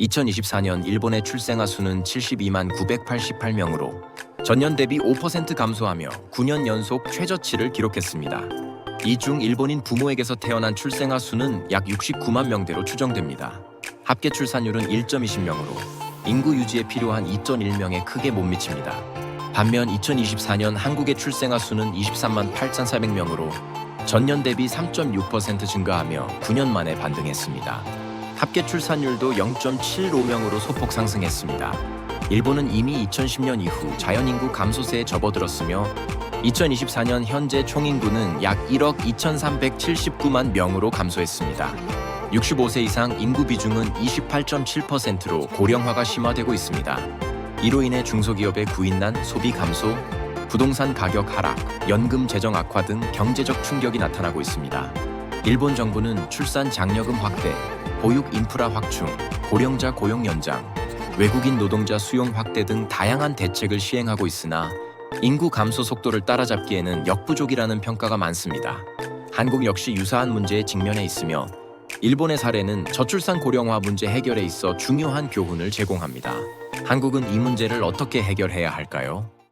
2024년 일본의 출생아 수는 72만 988명으로 전년 대비 5% 감소하며 9년 연속 최저치를 기록했습니다. 이 중 일본인 부모에게서 태어난 출생아 수는 약 69만 명대로 추정됩니다. 합계 출산율은 1.20명으로 인구 유지에 필요한 2.1명에 크게 못 미칩니다. 반면 2024년 한국의 출생아 수는 23만 8,400명으로 전년 대비 3.6% 증가하며 9년 만에 반등했습니다. 합계 출산율도 0.75명으로 소폭 상승했습니다. 일본은 이미 2010년 이후 자연인구 감소세에 접어들었으며 2024년 현재 총인구는 약 1억 2,379만 명으로 감소했습니다. 65세 이상 인구 비중은 28.7%로 고령화가 심화되고 있습니다. 이로 인해 중소기업의 구인난, 소비 감소, 부동산 가격 하락, 연금 재정 악화 등 경제적 충격이 나타나고 있습니다. 일본 정부는 출산 장려금 확대, 보육 인프라 확충, 고령자 고용 연장, 외국인 노동자 수용 확대 등 다양한 대책을 시행하고 있으나 인구 감소 속도를 따라잡기에는 역부족이라는 평가가 많습니다. 한국 역시 유사한 문제에 직면해 있으며 일본의 사례는 저출산 고령화 문제 해결에 있어 중요한 교훈을 제공합니다. 한국은 이 문제를 어떻게 해결해야 할까요?